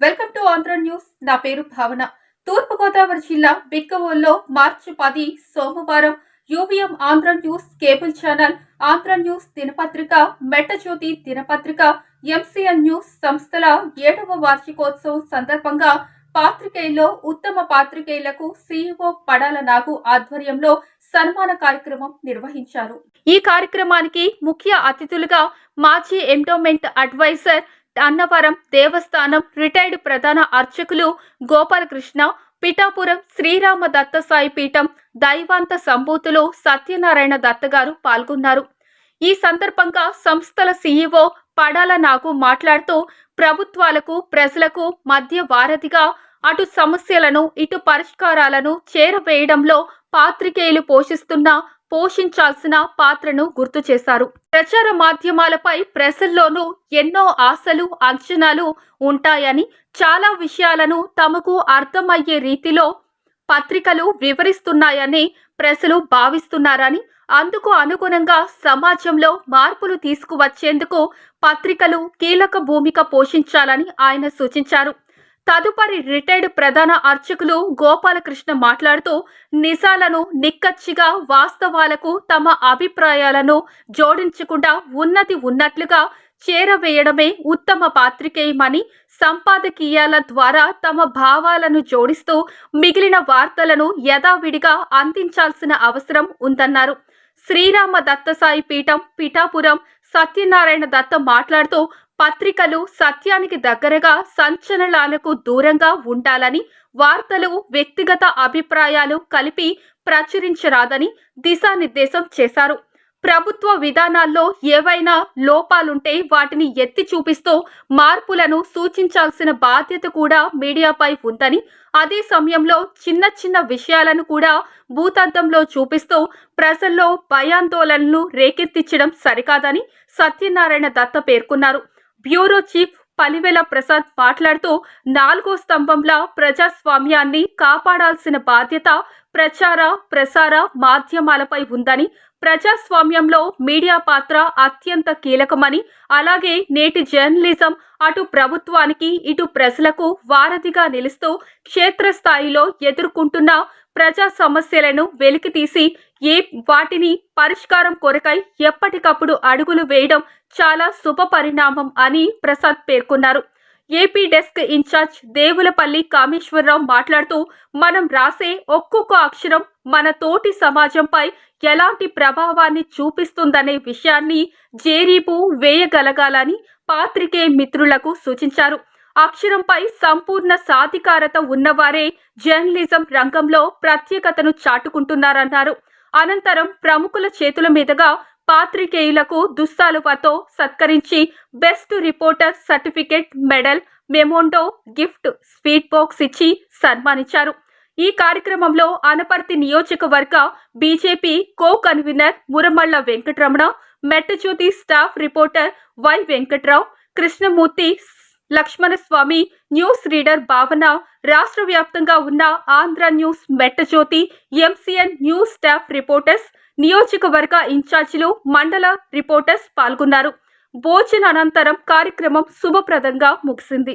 Welcome to Andhra news. నా పేరు భావన. తూర్పుగోదావరి జిల్లా బిక్కవోల్లో మార్చి పది సోమవారం UVM Andhra news cable channel Andhra news దినపత్రిక మెట్టజ్యోతి దినపత్రిక ఎంసీఎన్ న్యూస్ సంస్థల ఏడవ వార్షికోత్సవం సందర్భంగా పాత్రికేయుల్లో ఉత్తమ పాత్రికేయులకు సీఈఓ పడాల నాగు ఆధ్వర్యంలో సన్మాన కార్యక్రమం నిర్వహించారు. ఈ కార్యక్రమానికి ముఖ్య అతిథులుగా మాజీ ఎండోమెంట్ అడ్వైజర్ అన్నవరం దేవస్థానం రిటైర్డ్ ప్రధాన అర్చకులు గోపాలకృష్ణ పిఠాపురం శ్రీరామ దత్తసాయి పీఠం దైవాంత సంభూతులు సత్యనారాయణ దత్త గారు పాల్గొన్నారు. ఈ సందర్భంగా సంస్థల సీఈఓ పడాల నాగు మాట్లాడుతూ ప్రభుత్వాలకు ప్రజలకు మధ్య వారధిగా అటు సమస్యలను ఇటు పరిష్కారాలను చేరవేయడంలో పాత్రికేయులు పోషిస్తున్న పోషించాల్సిన పాత్రను గుర్తు చేశారు. ప్రచార మాధ్యమాలపై ప్రజల్లోనూ ఎన్నో ఆశలు అంచనాలు ఉంటాయని చాలా విషయాలను తమకు అర్థమయ్యే రీతిలో పత్రికలు వివరిస్తున్నాయని ప్రజలు భావిస్తున్నారని అందుకు అనుగుణంగా సమాజంలో మార్పులు తీసుకువచ్చేందుకు పత్రికలు కీలక భూమిక పోషించాలని ఆయన సూచించారు. తదుపరి రిటైర్డ్ ప్రధాన అర్చకులు గోపాలకృష్ణ మాట్లాడుతూ నిజాలను నిక్కచ్చిగా వాస్తవాలకు తమ అభిప్రాయాలను జోడించకుండా ఉన్నది ఉన్నట్లుగా చేరవేయడమే ఉత్తమ పాత్రికేయమని సంపాదకీయాల ద్వారా తమ భావాలను జోడిస్తూ మిగిలిన వార్తలను యథావిడిగా అందించాల్సిన అవసరం ఉందన్నారు. శ్రీరామ దత్తసాయి పీఠం పిఠాపురం సత్యనారాయణ దత్త మాట్లాడుతూ పత్రికలు సత్యానికి దగ్గరగా సంచలనాలకు దూరంగా ఉండాలని వార్తలు వ్యక్తిగత అభిప్రాయాలు కలిపి ప్రచురించరాదని దిశానిర్దేశం చేశారు. ప్రభుత్వ విధానాల్లో ఏవైనా లోపాలుంటే వాటిని ఎత్తి చూపిస్తూ మార్పులను సూచించాల్సిన బాధ్యత కూడా మీడియాపై ఉందని అదే సమయంలో చిన్న చిన్న విషయాలను కూడా భూతద్దంలో చూపిస్తూ ప్రజల్లో భయాందోళనలు రేకెత్తించడం సరికాదని సత్యనారాయణ దత్త పేర్కొన్నారు. బ్యూరో చీఫ్ పలివెల ప్రసాద్ మాట్లాడుతూ నాలుగో స్తంభంలా ప్రజాస్వామ్యాన్ని కాపాడాల్సిన బాధ్యత ప్రచార ప్రసార మాధ్యమాలపై ఉందని ప్రజాస్వామ్యంలో మీడియా పాత్ర అత్యంత కీలకమని అలాగే నేటి జర్నలిజం అటు ప్రభుత్వానికి ఇటు ప్రజలకు వారధిగా నిలుస్తూ క్షేత్రస్థాయిలో ఎదుర్కొంటున్న ప్రజా సమస్యలను వెలికితీసి ఏ వాటిని పరిష్కారం కొరకై ఎప్పటికప్పుడు అడుగులు వేయడం చాలా శుభ పరిణామం అని ప్రసాద్ పేర్కొన్నారు. AP desk in-charge Devulapalli Kameswara Rao మాట్లాడుతూ మనం రాసే ఒక్కొక్క అక్షరం మన తోటి సమాజంపై ఎలాంటి ప్రభావాన్ని చూపిస్తుందనే విషయాన్ని జేరీపు వేయగలగాలని పాత్రికే మిత్రులకు సూచించారు. అక్షరంపై సంపూర్ణ సాధికారత ఉన్నవారే జర్నలిజం రంగంలో ప్రత్యేకతను చాటుకుంటున్నారన్నారు. అనంతరం ప్రముఖుల చేతుల మీదుగా పాత్రికేయులకు దుస్తాలువతో సత్కరించి best reporter certificate medal memento gift sweet box ఇచ్చి సన్మానించారు. ఈ కార్యక్రమంలో అనపర్తి నియోజకవర్గ BJP co convener Muramalla Venkataramana Mettajyothi staff reporter Y Venkatrao Krishnamurthy Lakshmanaswamy news reader Bhavana రాష్ట్ర వ్యాప్తంగా ఉన్న Andhra news Mettajyothi MCN news staff reporters నియోజకవర్గ ఇన్ఛార్జీలు మండల రిపోర్టర్స్ పాల్గొన్నారు. భోజన అనంతరం కార్యక్రమం శుభప్రదంగా ముగిసింది.